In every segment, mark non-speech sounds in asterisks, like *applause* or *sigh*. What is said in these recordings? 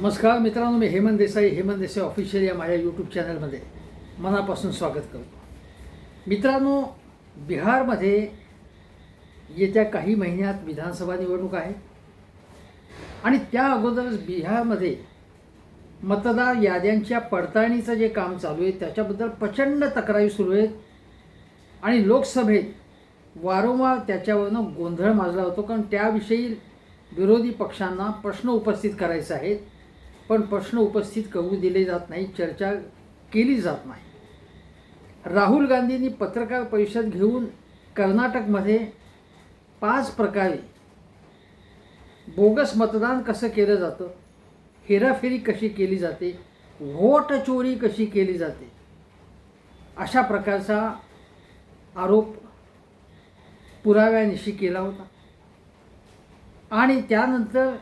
नमस्कार मित्रांनो मी हेमंत देसाई हेमंत देसाई ऑफिशियल या माझ्या यूट्यूब चॅनलमध्ये मनापासून स्वागत करतो. मित्रांनो बिहारमध्ये येत्या काही महिन्यात विधानसभा निवडणूक आहे आणि त्या अगोदरच बिहारमध्ये मतदार याद्यांच्या पडताळणीचं जे काम चालू आहे त्याच्याबद्दल प्रचंड तक्रारी सुरू आहेत आणि लोकसभेत वारंवार त्याच्यावरनं गोंधळ माजला होतो. कारण त्याविषयी विरोधी पक्षांना प्रश्न उपस्थित करायचे आहेत. पण प्रश्न उपस्थित करू दिले जात नाही चर्चा केली जात नाही. राहुल गांधींनी पत्रकार परिषद घेऊन कर्नाटकमध्ये पाच प्रकारे बोगस मतदान कसं केलं जातं हेराफेरी कशी केली जाते व्होट चोरी कशी केली जाते अशा प्रकारचा आरोप पुराव्यानिशी केला होता. आणि त्यानंतर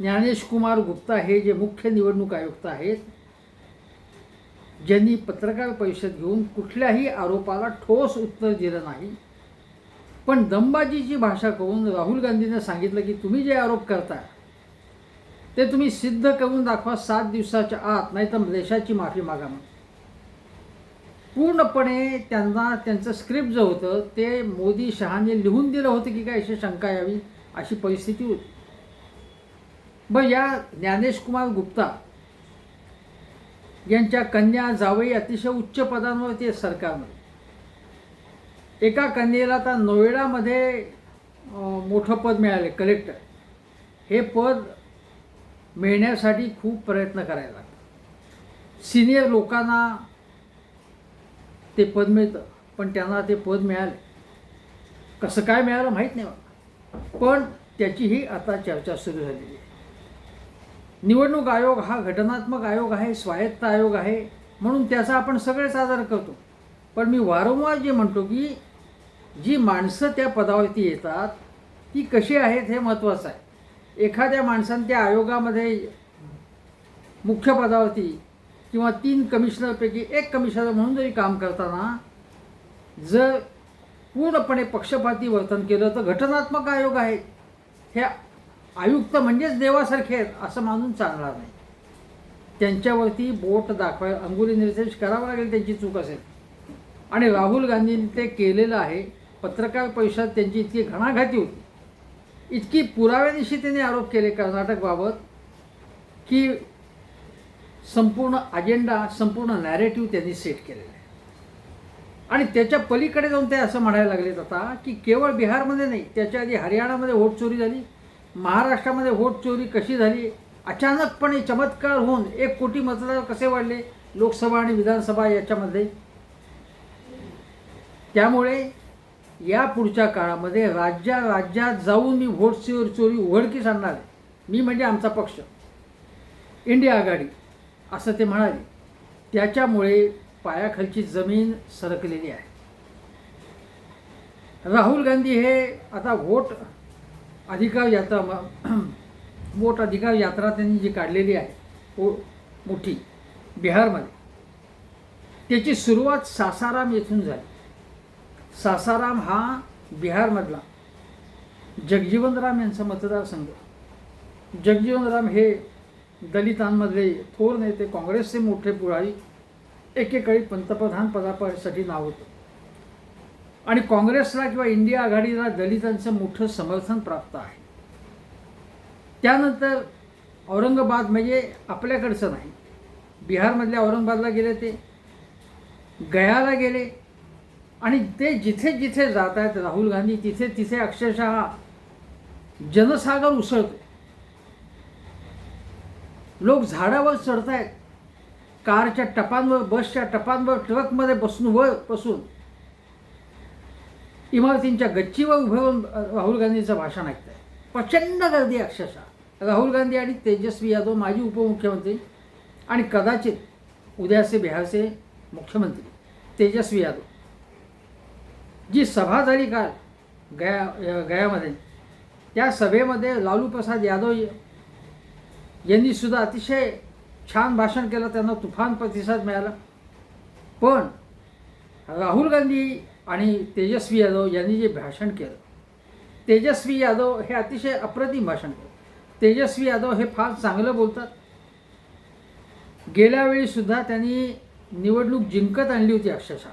ज्ञानेश कुमार गुप्ता हे जे मुख्य निवडणूक आयुक्त आहेत ज्यांनी पत्रकार परिषद घेऊन कुठल्याही आरोपाला ठोस उत्तर दिलं नाही. पण दमबाजीची भाषा करून राहुल गांधींना सांगितलं की तुम्ही जे आरोप करता ते तुम्ही सिद्ध करून दाखवा सात दिवसाच्या आत नाही तर देशाची माफी मागा म्हणून. पूर्णपणे त्यांना त्यांचं स्क्रिप्ट जे होतं ते मोदी शहाने लिहून दिलं होतं की काय अशी शंका यावी अशी परिस्थिती होती. मग या ज्ञानेश कुमार गुप्ता यांच्या कन्या जावई अतिशय उच्च पदांवरती आहेत सरकारमध्ये. एका कन्येला आता नोएडामध्ये मोठं पद मिळाले कलेक्टर हे पद मिळण्यासाठी खूप प्रयत्न करायला लागतात. सिनियर लोकांना ते पद मिळतं पण त्यांना ते पद मिळाले. कसं काय मिळालं माहीत नाही मला. पण त्याचीही आता चर्चा सुरू झालेली आहे. निवडणूक आयोग हा घटनात्मक आयोग आहे स्वायत्त आयोग आहे म्हणून त्याचा आपण सगळेच आदर करतो. पण मी वारंवार जे म्हणतो की जी माणसं त्या पदावरती येतात ती कशी आहेत हे महत्त्वाचं आहे. एखाद्या माणसानं त्या आयोगामध्ये मुख्य पदावरती किंवा तीन कमिशनरपैकी एक कमिशनर म्हणून जरी काम करताना जर पूर्णपणे पक्षपाती वर्तन केलं तर घटनात्मक आयोग आहे हे आयुक्त म्हणजेच देवासारखे आहेत असं मानून चालणार नाही. त्यांच्यावरती बोट दाखवाय अंगुली निर्देश करावा लागेल त्यांची चूक असेल. आणि राहुल गांधींनी ते केलेलं आहे पत्रकार परिषद त्यांची इतकी घणाघाती होती. इतकी पुराव्यानिशी त्यांनी आरोप केले कर्नाटकबाबत की संपूर्ण अजेंडा संपूर्ण नॅरेटिव्ह त्यांनी सेट केलेला आहे. आणि त्याच्या पलीकडे जाऊन ते असं म्हणायला लागलेत आता की केवळ बिहारमध्ये नाही त्याच्या आधी हरियाणामध्ये वोट चोरी झाली महाराष्ट्रामध्ये व्होट चोरी कशी झाली? अचानकपणे चमत्कार होऊन एक कोटी मतदार कसे वाढले? लोकसभा आणि विधानसभा याच्यामध्ये? त्यामुळे या पुढच्या काळामध्ये राज्या राज्यात जाऊन मी व्होट चोरी चोरी उघडकीस आणणार आहे. मी म्हणजे आमचा पक्ष. इंडिया आघाडी असं ते म्हणाले. त्याच्यामुळे पायाखालची जमीन सरकलेली आहे. राहुल गांधी हे आता व्होट अधिकार यात्रा *clears throat* मोठ अधिकार यात्रा त्यांनी जी काढलेली आहे ओ मोठी बिहारमध्ये. त्याची सुरुवात सासाराम येथून झाली. सासाराम हा बिहारमधला जगजीवनराम यांचा मतदारसंघ. जगजीवनराम हे दलितांमधले थोर नेते काँग्रेसचे मोठे पुढारी एकेकाळी पंतप्रधान पदासाठी नाव होतं. आणि काँग्रेसला किंवा इंडिया आघाडीला दलितांचं मोठं समर्थन प्राप्त आहे. त्यानंतर औरंगाबाद म्हणजे आपल्याकडचं नाही. बिहारमधल्या औरंगाबादला गेले ते गयाला गेले आणि ते जिथे जिथे जात आहेत राहुल गांधी तिथे तिथे अक्षरशः जनसागर उसळतो लोक झाडावर चढत आहेत कारच्या टपांवर बसच्या टपांवर ट्रकमध्ये बसून वर बसून इमारतींच्या गच्चीवर उभे राहून राहुल गांधींचं भाषण ऐकत आहे प्रचंड गर्दी अक्षरशः. राहुल गांधी आणि तेजस्वी यादव माजी उपमुख्यमंत्री आणि कदाचित उद्याचे बिहारचे मुख्यमंत्री तेजस्वी यादव. जी सभा झाली काल गया गयामध्ये त्या सभेमध्ये लालू प्रसाद यादव यांनी सुद्धा अतिशय छान भाषण केलं त्यांना तुफान प्रतिसाद मिळाला. पण राहुल गांधी आणि तेजस्वी यादव यांनी जे भाषण केलं तेजस्वी यादव हे अतिशय अप्रतिम भाषण केलं. तेजस्वी यादव हे फार चांगलं बोलतात. गेल्या वेळीसुद्धा त्यांनी निवडणूक जिंकत आणली होती अक्षरशः.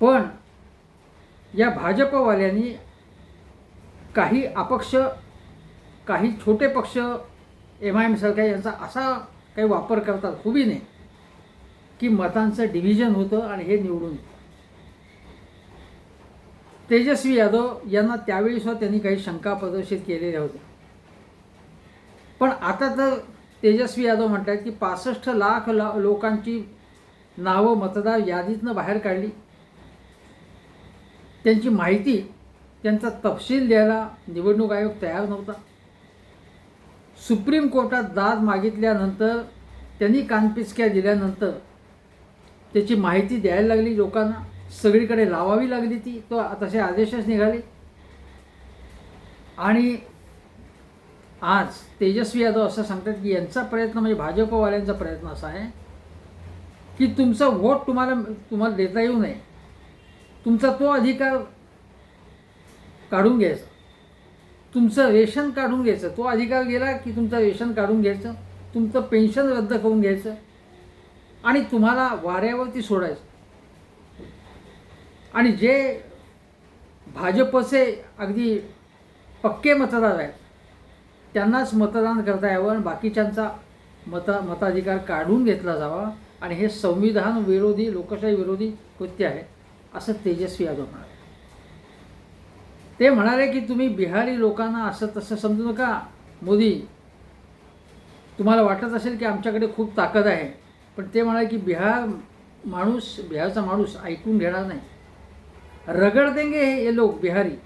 पण या भाजपवाल्यांनी काही अपक्ष काही छोटे पक्ष एम आय एमसारख्या यांचा असा काही वापर करतात खुबीने की मतांचं डिव्हिजन होतं आणि हे निवडून येतं. तेजस्वी यादव यांना त्यावेळी सुद्धा त्यांनी काही शंका प्रदर्शित केलेल्या होत्या. पण आता तर तेजस्वी यादव म्हणतात की पासष्ट लाख ला लोकांची नावं मतदार यादीतनं बाहेर काढली. त्यांची माहिती त्यांचा तपशील द्यायला निवडणूक आयोग तयार नव्हता. सुप्रीम कोर्टात दाद मागितल्यानंतर त्यांनी कानपिचक्या दिल्यानंतर त्याची माहिती द्यायला लागली लोकांना. सगळीकडे लावावी लागली ती तो तसे आदेशच निघाले. आणि आज तेजस्वी यादव असं सांगतात की यांचा प्रयत्न म्हणजे भाजपवाल्यांचा प्रयत्न असा आहे की तुमचा वोट तुम्हाला तुम्हाला देता येऊ नये. तुमचा तो अधिकार काढून घ्यायचा. तुमचं रेशन काढून घ्यायचं. तो अधिकार गेला की तुमचं रेशन काढून घ्यायचं. तुमचं पेन्शन रद्द करून घ्यायचं. आणि तुम्हाला वाऱ्यावरती सोडायचं. आणि जे भाजपचे अगदी पक्के मतदार आहेत त्यांनाच मतदान करता यावं आणि बाकीच्यांचा मत मताधिकार काढून घेतला जावा आणि हे संविधान विरोधी लोकशाही विरोधी कृत्य आहे असं तेजस्वी यादव म्हणाले. ते म्हणाले की तुम्ही बिहारी लोकांना असं तसं समजू नका. मोदी तुम्हाला वाटत असेल की आमच्याकडे खूप ताकद आहे पण ते म्हणाले की बिहार माणूस बिहारचा माणूस ऐकून घेणार नाही. रगड देंगे हे लोक बिहारी.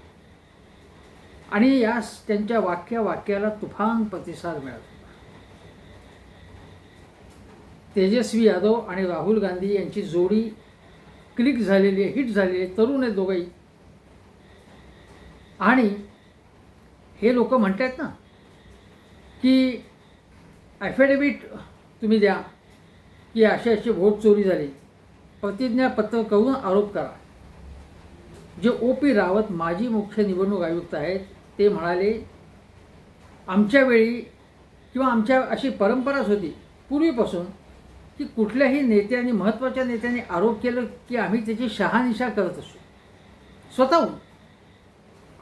आणि या त्यांच्या वाक्या वाक्याला तुफान प्रतिसाद मिळाला तेजस्वी यादव आणि राहुल गांधी यांची जोडी क्लिक झालेली आहे हिट झालेली आहे तरुण आहेत दोघंही. आणि हे लोक म्हणतात ना की ॲफिडेविट तुम्ही द्या की अशी अशी व्होट चोरी झाली. प्रतिज्ञापत्र करून आरोप करा. जे ओ पी रावत माजी मुख्य निवडणूक आयुक्त आहेत ते म्हणाले आमच्या वेळी किंवा आमच्या अशी परंपराच होती पूर्वीपासून की कुठल्याही नेत्याने महत्त्वाच्या नेत्याने आरोप केलं की आम्ही त्याची शहानिशा करत असू. स्वतःहून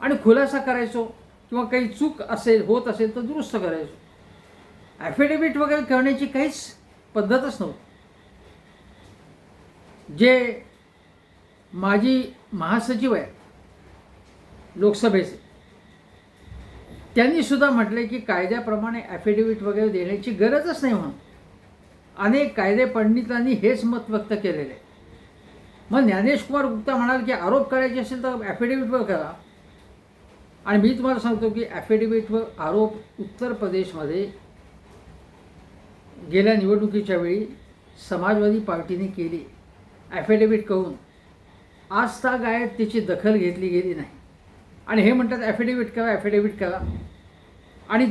आणि खुलासा करायचो किंवा काही चूक असेल होत असेल तर दुरुस्त करायचो. ॲफिडेविट वगैरे करण्याची काहीच पद्धतच नव्हती. जे माजी महासचिव आहे लोकसभेचे. त्यांनी सुद्धा म्हटले की कायद्याप्रमाणे ॲफिडेविट वगैरे देण्याची गरजच नाही म्हणून. अनेक कायदे पंडितांनी हेच मत व्यक्त केलेले आहे. मग ज्ञानेश कुमार गुप्ता म्हणाल की आरोप करायचे असेल तर ॲफिडेविटवर करा. आणि मी तुम्हाला सांगतो की ॲफिडेविटवर आरोप उत्तर प्रदेशमध्ये गेल्या निवडणुकीच्या वेळी समाजवादी पार्टीने केली. ॲफिडेविट करून आज ताग गायत तिची दखल घेतली गेली नाही. आणि हे म्हणतात ॲफिडेविट करा ॲफिडेविट करा. आणि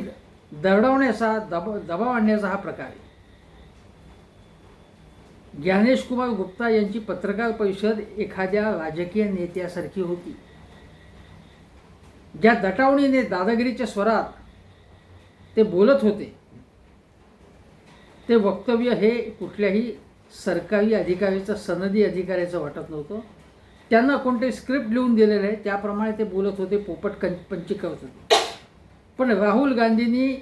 दरडवण्याचा दब दबाव आणण्याचा हा प्रकार आहे. ज्ञानेश कुमार गुप्ता यांची पत्रकार परिषद एखाद्या राजकीय नेत्यासारखी होती. ज्या दटावणीने दादागिरीच्या स्वरात ते बोलत होते ते वक्तव्य हे कुठल्याही सरकारी अधिकाऱ्याचं सनदी अधिकाऱ्याचं वाटत नव्हतं. त्यांना कोणते स्क्रिप्ट लिहून दिलेलं आहे त्याप्रमाणे ते बोलत होते पोपट कं पंची करत होते. पण राहुल गांधींनी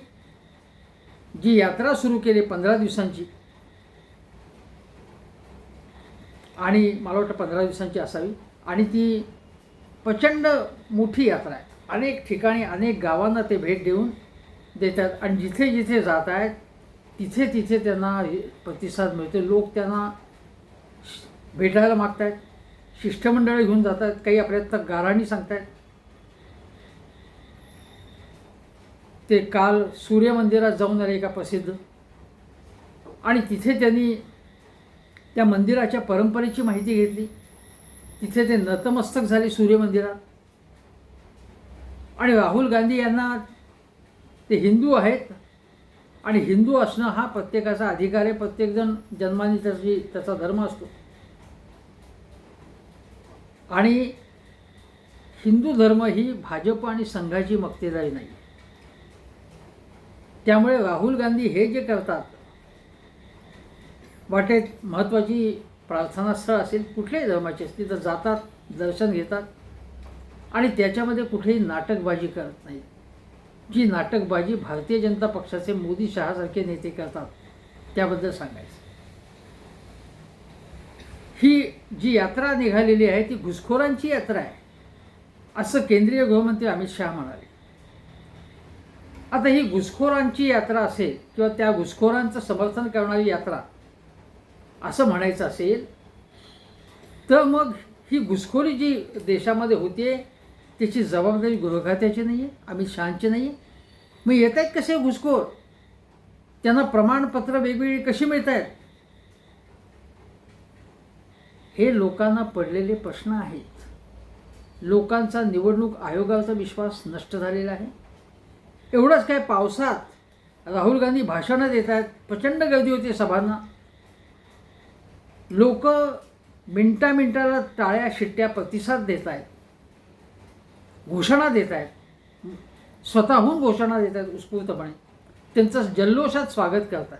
जी यात्रा सुरू केली पंधरा दिवसांची आणि मला वाटतं पंधरा दिवसांची असावी आणि ती प्रचंड मोठी यात्रा आहे. अनेक ठिकाणी अनेक गावांना ते भेट देऊन देतात. आणि जिथे जिथे जात आहेत तिथे तिथे त्यांना प्रतिसाद मिळतो. लोक त्यांना भेटायला मागत आहेत शिष्टमंडळ घेऊन जात आहेत काही आपल्या गाराणी सांगतायत. ते काल सूर्यमंदिरात जाऊन आले एका प्रसिद्ध. आणि तिथे त्यांनी त्या मंदिराच्या परंपरेची माहिती घेतली. तिथे ते नतमस्तक झाले सूर्यमंदिरात. आणि राहुल गांधी यांना ते हिंदू आहेत. आणि हिंदू असणं हा प्रत्येकाचा अधिकार आहे. प्रत्येकजण जन्माने त्याची त्याचा धर्म असतो. आणि हिंदू धर्म ही भाजप आणि संघाची मक्तेदारी नाही. त्यामुळे राहुल गांधी हे जे करतात वाटेत महत्त्वाची प्रार्थना स्थळ असेल कुठल्याही धर्माची असतील तर जातात दर्शन घेतात आणि त्याच्यामध्ये कुठेही नाटकबाजी करत नाही जी नाटकबाजी भारतीय जनता पक्षाचे मोदी शहासारखे नेते करतात त्याबद्दल सांगायचं. ही जी यात्रा निघालेली आहे ती घुसखोरांची यात्रा आहे. असं केंद्रीय गृहमंत्री अमित शहा म्हणाले. आता ही घुसखोरांची यात्रा असेल किंवा त्या घुसखोरांचं समर्थन करणारी यात्रा असं म्हणायचं असेल तर मग ही घुसखोरी जी देशामध्ये होते त्याची जबाबदारी गृहखात्याची नाही आहे अमित शहाची नाही आहे मग येत आहेत कसे घुसखोर? त्यांना प्रमाणपत्र वेगवेगळी कशी मिळत आहेत हे लोकांना पडलेले प्रश्न आहेत. लोकांचा निवडणूक आयोगाचा विश्वास नष्ट झालेला आहे. एवढंच काय पावसात राहुल गांधी भाषणं देत आहेत प्रचंड गर्दी होती सभांना. लोक मिनटा मिनटाला टाळ्या शिट्ट्या प्रतिसाद देत आहेत. घोषणा देत आहेत. स्वतःहून घोषणा देत आहेत उत्स्फूर्तपणे. त्यांचं जल्लोषात स्वागत करतात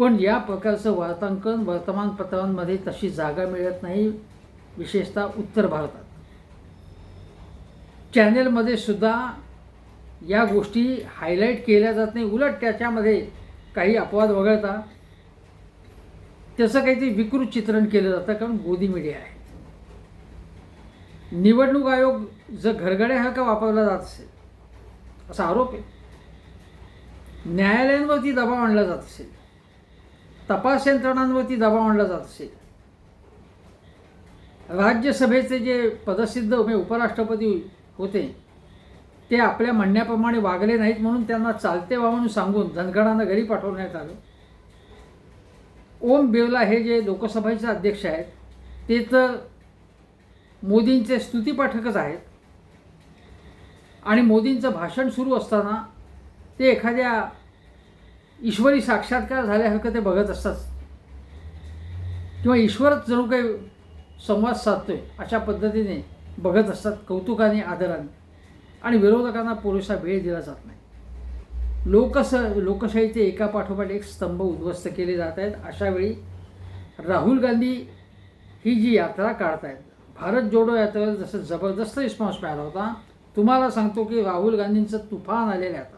पण या प्रकारचं वार्तांकन वर्तमानपत्रांमध्ये तशी जागा मिळत नाही विशेषतः उत्तर भारतात. चॅनेलमध्ये सुद्धा या गोष्टी हायलाईट केल्या जात नाही. उलट त्याच्यामध्ये काही अपवाद वगळता त्याचं काहीतरी विकृत चित्रण केलं जातं कारण गोदी मीडिया आहे. निवडणूक आयोग जर घरगड्यासारखा वापरला जात असेल असा आरोप आहे. न्यायालयांवरती दबाव आणला जात असेल तपास यंत्रणांवरती दबाव आणला जात असेल. राज्यसभेचे जे पदसिद्ध उपराष्ट्रपती होते ते आपल्या म्हणण्याप्रमाणे वागले नाहीत म्हणून त्यांना चालते व्हा म्हणून सांगून धनगडांना घरी पाठवण्यात आलं. ओम बिर्ला हे जे लोकसभेचे अध्यक्ष आहेत ते तर मोदींचे स्तुतीपाठकच आहेत. आणि मोदींचं भाषण सुरू असताना ते एखाद्या ईश्वरी साक्षात्कार झाल्यासारखं ते बघत असतात. किंवा ईश्वरच जणू काही संवाद साधतोय अशा पद्धतीने बघत असतात कौतुकाने आदराने. आणि विरोधकांना पुरेसा वेळ दिला जात नाही. लोकस लोकशाहीचे एका पाठोपाठ एक स्तंभ उद्ध्वस्त केले जात आहेत. अशावेळी राहुल गांधी ही जी यात्रा काढतायत भारत जोडो यात्रेला जसं जबरदस्त रिस्पॉन्स मिळाला होता तुम्हाला सांगतो की राहुल गांधींचं तुफान आलेलं आहे आता.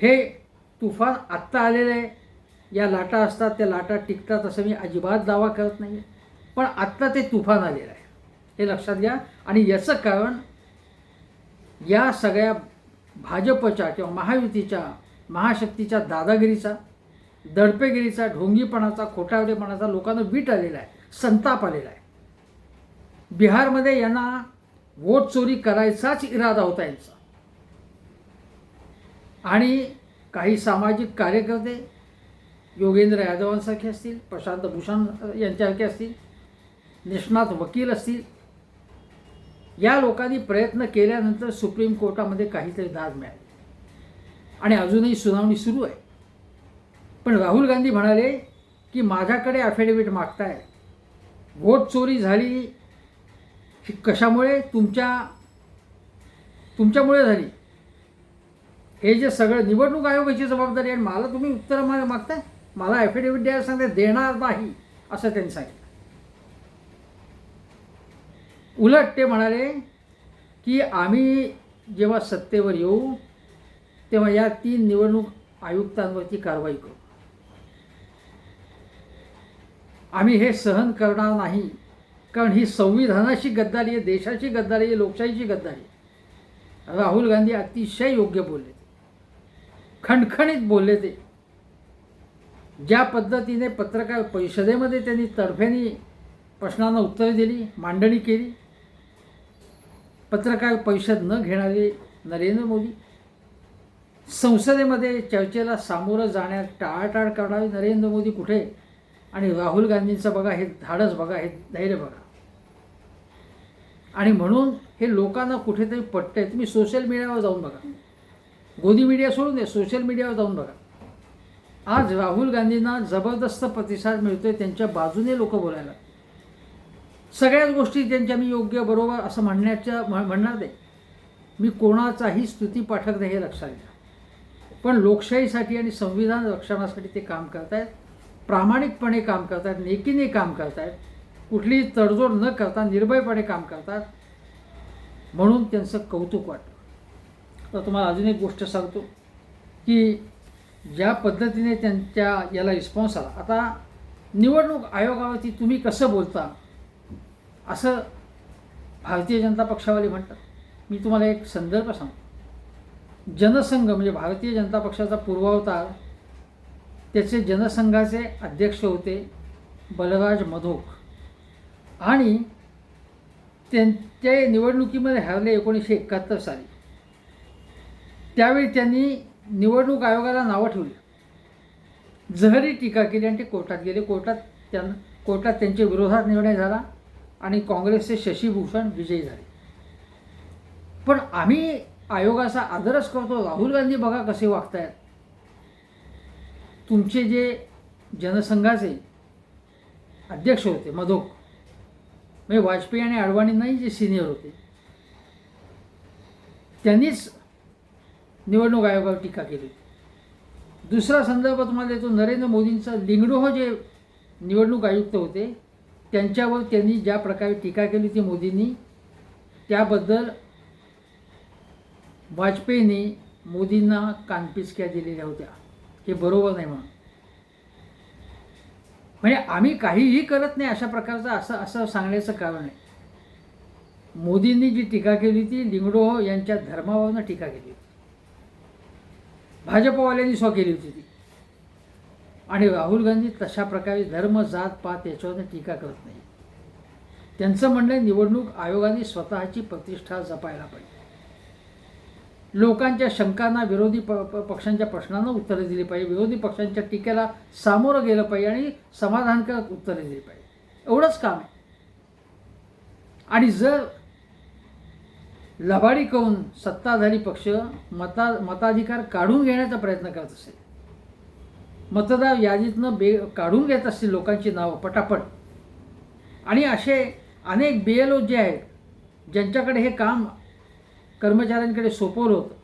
हे तुफान आत्ता आलेलं आहे. या लाटा असतात त्या लाटा टिकतात असं मी अजिबात दावा करत नाही पण आत्ता ते तुफान आलेलं आहे. हे लक्षात घ्या. आणि याचं कारण या सगळ्या भाजपच्या किंवा महायुतीच्या महाशक्तीच्या दादागिरीचा दडपेगिरीचा ढोंगीपणाचा खोटावडेपणाचा लोकांना वीट आलेला आहे. संताप आलेला आहे. बिहारमध्ये यांना वोट चोरी करायचाच इरादा होता यांचा. आणि काही सामाजिक कार्यकर्ते योगेंद्र यादवांसारखे असतील प्रशांत भूषण यांच्यासारखे असतील निष्णात वकील असतील या लोकांनी प्रयत्न केल्यानंतर सुप्रीम कोर्टामध्ये काहीतरी दाद मिळाली. आणि अजूनही सुनावणी सुरू आहे. पण राहुल गांधी म्हणाले की माझ्याकडे ॲफिडेविट मागताय. वोट चोरी झाली ही कशामुळे? तुमच्या तुमच्यामुळे झाली. हे जे सगळं निवडणूक आयोगाची जबाबदारी आहे मला तुम्ही उत्तर मला मागताय? मला ॲफिडेविट द्यायला सांगते देणार नाही असं त्यांनी सांगितलं. उलट ते म्हणाले की आम्ही जेव्हा सत्तेवर येऊ तेव्हा या तीन निवडणूक आयुक्तांवरती कारवाई करू. आम्ही हे सहन करणार नाही कारण ही संविधानाची गद्दारी आहे देशाची गद्दारी आहे लोकशाहीची गद्दारी आहे. राहुल गांधी अतिशय योग्य बोलले. खणखणीत बोलले ते. ज्या पद्धतीने पत्रकार परिषदेमध्ये त्यांनी तर्फेनी प्रश्नांना उत्तरे दिली मांडणी केली पत्रकार परिषद न घेणारे नरेंद्र मोदी संसदेमध्ये चर्चेला सामोरं जाण्यात टाळाटाळ करणारे नरेंद्र मोदी कुठे? आणि राहुल गांधींचं बघा हे धाडस बघा हे धैर्य बघा. आणि म्हणून हे लोकांना कुठेतरी पटतंय. तुम्ही सोशल मीडियावर जाऊन बघा. गोदी मीडिया सोडून दे सोशल मीडियावर जाऊन बघा. आज राहुल गांधींना जबरदस्त प्रतिसाद मिळतोय त्यांच्या बाजूने लोक बोलायला सगळ्याच गोष्टी त्यांच्या मी योग्य बरोबर असं म्हणण्याच्या म्हण- म्हणणार नाही. मी कोणाचाही स्तुती पाठक नाही हे लक्षात घ्या. पण लोकशाहीसाठी आणि संविधान रक्षणासाठी ते काम करतायत प्रामाणिकपणे काम करतायत नेकीने काम करतायत कुठलीही तडजोड न करता निर्भयपणे काम करतात. म्हणून त्यांचं कौतुक वाटतं. तर तुम्हाला अजून एक गोष्ट सांगतो की ज्या पद्धतीने त्यांच्या याला रिस्पॉन्स आला. आता निवडणूक आयोगावरती तुम्ही कसं बोलता असं भारतीय जनता पक्षावाले म्हणतात. मी तुम्हाला एक संदर्भ सांगतो. जनसंघ म्हणजे भारतीय जनता पक्षाचा पूर्वावतार त्याचे जनसंघाचे अध्यक्ष होते बलराज मधोक. आणि त्यांच्या निवडणुकीमध्ये हरले एकोणीसशे एकाहत्तर साली. त्यावेळी त्यांनी निवडणूक आयोगाला नावं ठेवली. जहरी टीका केली आणि ते कोर्टात गेले. कोर्टात त्यांना कोर्टात त्यांच्या विरोधात निर्णय झाला आणि काँग्रेसचे शशीभूषण विजयी झाले. पण आम्ही आयोगाचा आदरच करतो. राहुल गांधी बघा कसे वागतायत. तुमचे जे जनसंघाचे अध्यक्ष होते मधोक म्हणजे वाजपेयी आणि अडवाणींनाही जे सिनियर होते. त्यांनीच निवडणूक आयोगावर टीका केली. दुसरा संदर्भ तुम्हाला देतो नरेंद्र मोदींचा लिंगडोह जे निवडणूक आयुक्त होते त्यांच्यावर त्यांनी ज्या प्रकारे टीका केली ती मोदींनी त्याबद्दल वाजपेयींनी मोदींना कानपिचक्या दिलेल्या होत्या. हे बरोबर नाही म्हणून. म्हणजे आम्ही काहीही करत नाही अशा प्रकारचं असं असं सांगण्याचं कारण आहे मोदींनी जी टीका केली ती लिंगडोह यांच्या धर्मावरनं टीका केली होती. भाजपवाल्यांनी स्व केली होती ती. आणि राहुल गांधी तशा प्रकारे धर्म जात पात याच्यावरनं टीका करत नाही. त्यांचं म्हणणं आहे निवडणूक आयोगाने स्वतःची प्रतिष्ठा जपायला पाहिजे. लोकांच्या शंकांना विरोधी प प- पक्षांच्या प्रश्नांना उत्तरं दिली पाहिजे. विरोधी पक्षांच्या टीकेला सामोरं गेलं पाहिजे आणि समाधानकारक उत्तरे दिली पाहिजे. एवढंच काम आहे. आणि जर लबाडी करून सत्ताधारी पक्ष मता मताधिकार काढून घेण्याचा प्रयत्न करत असेल. मतदार यादीतनं बे काढून घेत असतील लोकांची नावं पटापट. आणि असे अनेक बी एल ओ जे आहेत ज्यांच्याकडे हे काम कर्मचाऱ्यांकडे सोपवलं होतं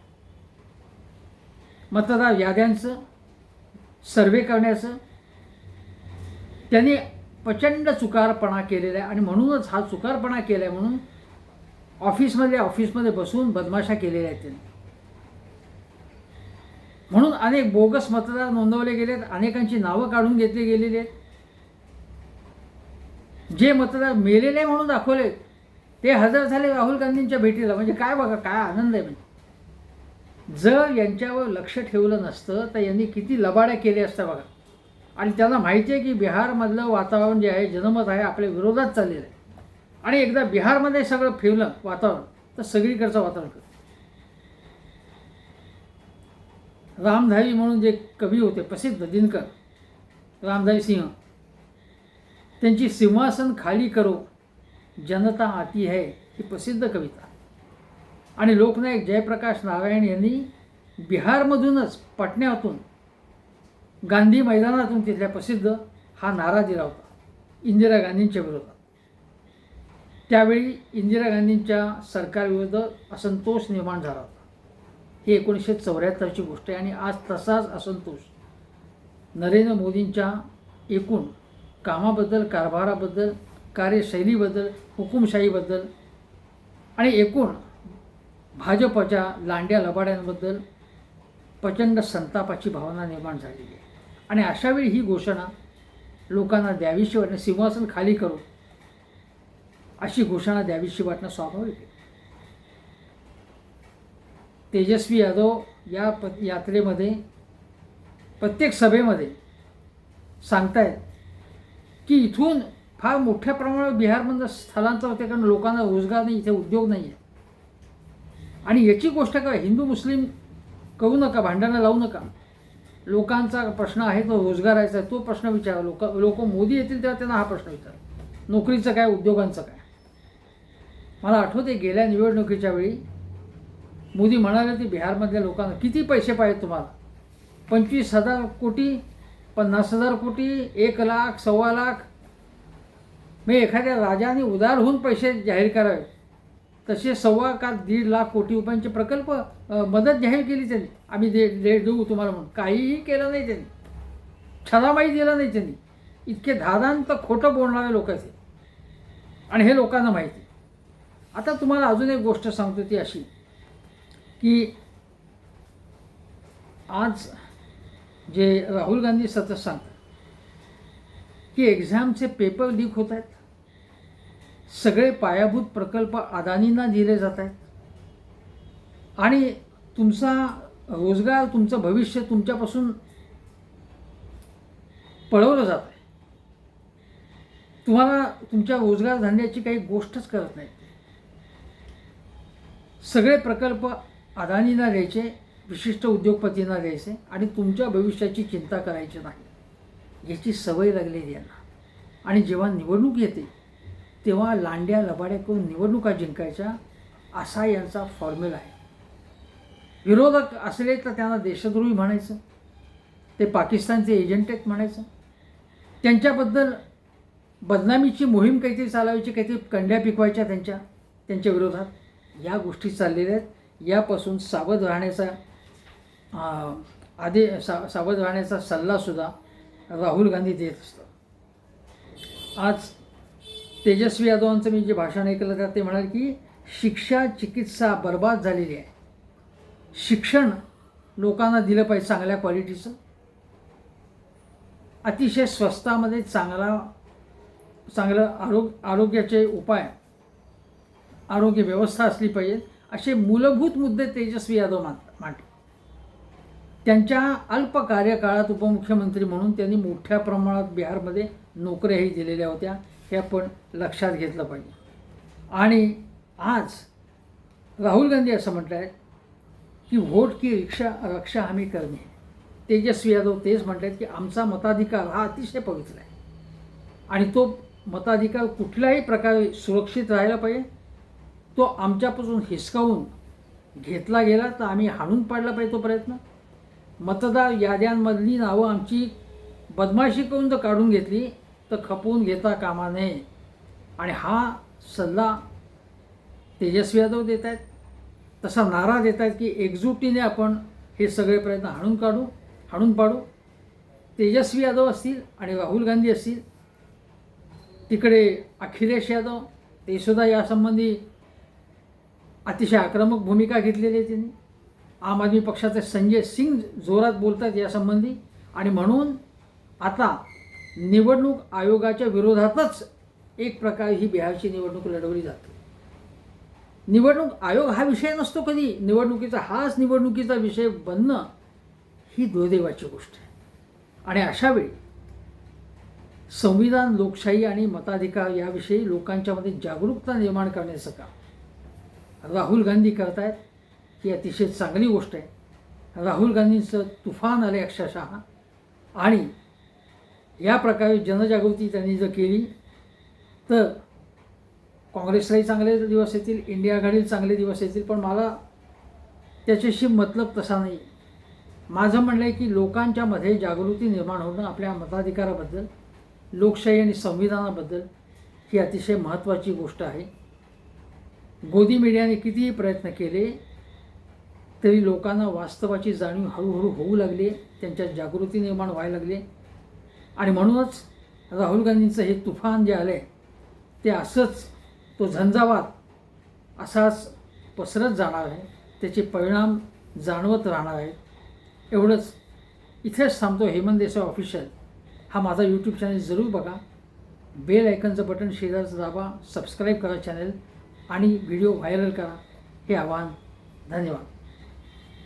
मतदार याद्यांचं सर्वे करण्याचं त्यांनी प्रचंड चुकारपणा केलेला आहे. आणि म्हणूनच हा चुकारपणा केला आहे म्हणून ऑफिसमध्ये ऑफिसमध्ये बसून बदमाशा केलेल्या आहेत त्यांनी. म्हणून अनेक बोगस मतदार नोंदवले गेले आहेत अनेकांची नावं काढून घेतली गेलेली आहेत. जे मतदार मेलेले म्हणून दाखवले ते हजर झाले राहुल गांधींच्या भेटीला. म्हणजे काय बघा काय आनंद आहे म्हणजे. जर यांच्यावर लक्ष ठेवलं नसतं तर यांनी किती लबाड्या केल्या असत्या बघा. आणि त्यांना माहिती आहे की बिहारमधलं वातावरण जे आहे जनमत आहे आपल्या विरोधात चाललेलं आहे. आणि एकदा बिहारमध्ये सगळं फिरलं वातावरण तर सगळीकडचं वातावरण फिरलं. रामधारी म्हणून जे कवी होते प्रसिद्ध दिनकर रामधारी सिंह त्यांची सिंहासन खाली करो जनता आती है ही प्रसिद्ध कविता. आणि लोकनायक जयप्रकाश नारायण यांनी बिहारमधूनच पटण्यातून गांधी मैदानातून तिथल्या प्रसिद्ध हा नारा दिला होता इंदिरा गांधींच्या विरोधात. त्यावेळी इंदिरा गांधींच्या सरकारविरुद्ध असंतोष निर्माण झाला होता. ही एकोणीसशे चौऱ्याहत्तरची गोष्ट आहे आणि आज तसाच असंतोष नरेंद्र मोदींच्या एकूण कामाबद्दल कारभाराबद्दल कार्यशैलीबद्दल हुकुमशाहीबद्दल आणि एकूण भाजपच्या लांड्या लबाड्यांबद्दल प्रचंड संतापाची भावना निर्माण झालेली आहे. आणि अशावेळी ही घोषणा लोकांना द्यावीशी वाटणे सिंहासन खाली करून अशी घोषणा द्यावीशी वाटणं स्वाभाविक आहे. तेजस्वी यादव या प यात्रेमध्ये प्रत्येक सभेमध्ये सांगतायत की इथून फार मोठ्या प्रमाणावर बिहारमधलं स्थलांतर होते कारण लोकांना रोजगार नाही इथे उद्योग नाही आहे. आणि याची गोष्ट करा हिंदू मुस्लिम करू नका भांडणं लावू नका. लोकांचा प्रश्न आहे तो रोजगाराचा आहे तो प्रश्न विचारा. लोक लोक मोदी येतील तेव्हा त्यांना हा प्रश्न विचारा. नोकरीचं काय उद्योगांचं काय? मला आठवते गेल्या निवडणुकीच्या वेळी मोदी म्हणाले की बिहारमधल्या लोकांना किती पैसे पाहिजेत तुम्हाला? पंचवीस हजार कोटी पन्नास हजार कोटी एक लाख सव्वा लाख. मी एखाद्या राजाने उदार होऊन पैसे जाहीर करावे. तसे सव्वा का दीड लाख कोटी रुपयांचे प्रकल्प मदत जाहीर केली त्यांनी. आम्ही दे दे देऊ तुम्हाला म्हणून. काहीही केलं नाही त्यांनी. छदामाही दिला नाही त्यांनी. इतके धादांत खोटं बोलणारे लोक आहेत आणि हे लोकांना माहिती. आता तुम्हाला अजून एक गोष्ट सांगतो ती अशी की आज जे राहुल गांधी सतत सांगतात की एक्झामचे पेपर लीक होत आहेत सगळे पायाभूत प्रकल्प अदानींना दिले जात आहेत आणि तुमचा रोजगार तुमचं भविष्य तुमच्यापासून पळवलं जात आहे. तुम्हाला तुमच्या रोजगार धंद्याची काही गोष्टच करत नाही. सगळे प्रकल्प अदानींना द्यायचे विशिष्ट उद्योगपतींना द्यायचे आणि तुमच्या भविष्याची चिंता करायची नाही. याची सवय लागलेली यांना आणि जेव्हा निवडणूक येते तेव्हा लांड्या लबाड्या करून निवडणुका जिंकायच्या असा यांचा फॉर्म्युला आहे. विरोधक असले तर त्यांना देशद्रोही म्हणायचं ते पाकिस्तानचे एजंट आहेत म्हणायचं. त्यांच्याबद्दल बदनामीची मोहीम काहीतरी चालवायची काहीतरी कंड्या पिकवायच्या त्यांच्या त्यांच्या विरोधात. या गोष्टी चाललेल्या आहेत. यापासून सावध राहण्याचा आदे सा सावध राहण्याचा सल्लासुद्धा राहुल गांधी देत असतात. आज तेजस्वी यादवांचं मी जे भाषण ऐकलं तर ते म्हणाले की शिक्षा चिकित्सा बर्बाद झालेली आहे. शिक्षण लोकांना दिलं पाहिजे चांगल्या क्वालिटीचं. अतिशय स्वस्तामध्ये चांगला चांगलं आरोग्य आरोग्याचे उपाय आरोग्य व्यवस्था असली पाहिजे. असे मूलभूत मुद्दे तेजस्वी यादव मान मांडले. त्यांच्या अल्प कार्यकाळात उपमुख्यमंत्री म्हणून त्यांनी मोठ्या प्रमाणात बिहारमध्ये नोकऱ्याही दिलेल्या होत्या. हे आपण लक्षात घेतलं पाहिजे. आणि आज राहुल गांधी असं म्हटलं आहे की व्होट की रिक्षा रक्षा आम्ही करणे. तेजस्वी यादव तेच म्हटले आहेत की आमचा मताधिकार हा अतिशय पवित्र आहे. आणि तो मताधिकार कुठल्याही प्रकारे सुरक्षित राहायला पाहिजे. तो आमच्यापासून हिसकावून घेतला गेला तर आम्ही हाणून पाडला पाहिजे तो प्रयत्न. मतदार याद्यांमधली नावं आमची बदमाशी करून जर काढून घेतली तर खपवून घेता कामा नये. आणि हा सल्ला तेजस्वी यादव देत आहेत. तसा नारा देत आहेत की एकजुटीने आपण हे सगळे प्रयत्न हाणून काढू हाणून पाडू. तेजस्वी यादव असतील आणि राहुल गांधी असतील तिकडे अखिलेश यादव तेसुद्धा यासंबंधी अतिशय आक्रमक भूमिका घेतलेली आहे त्यांनी. आम आदमी पक्षाचे संजय सिंग जोरात बोलतात यासंबंधी. आणि म्हणून आता निवडणूक आयोगाच्या विरोधातच एक प्रकारे ही बिहारची निवडणूक लढवली जाते. निवडणूक आयोग हा विषय नसतो कधी. निवडणुकीचा हाच निवडणुकीचा विषय बनणं ही दुर्दैवाची गोष्ट आहे. आणि अशावेळी संविधान लोकशाही आणि मताधिकार याविषयी लोकांच्यामध्ये जागरूकता निर्माण करण्याचं काम राहुल गांधी करतायत ही अतिशय चांगली गोष्ट आहे. राहुल गांधींचं तुफान आले अक्षरशः. आणि या प्रकारे जनजागृती त्यांनी जर केली तर काँग्रेसलाही चांगले दिवस येतील इंडिया आघाडीला चांगले दिवस येतील पण मला त्याच्याशी मतलब तसा नाही. माझं म्हणणं आहे की लोकांच्यामध्ये जागृती निर्माण होणं आपल्या मताधिकाराबद्दल लोकशाही आणि संविधानाबद्दल ही अतिशय महत्त्वाची गोष्ट आहे. गोदी मीडियाने कितीही प्रयत्न केले तरी लोकांना वास्तवाची जाणीव हळूहळू होऊ लागली त्यांच्यात जागृती निर्माण व्हायला लागली. आणि म्हणूनच राहुल गांधींचं हे तुफान जे आलं आहे ते असंच तो झंझावात असाच पसरत जाणार आहे. त्याचे परिणाम जाणवत राहणार आहेत. एवढंच इथेच थांबतो हेमंत देसाई ऑफिशियल हा माझा यूट्यूब चॅनल जरूर बघा. बेल आयकनचं बटन शेजारचं दाबा सबस्क्राईब करा चॅनल आणि व्हिडिओ व्हायरल करा. हे आवाहन. धन्यवाद.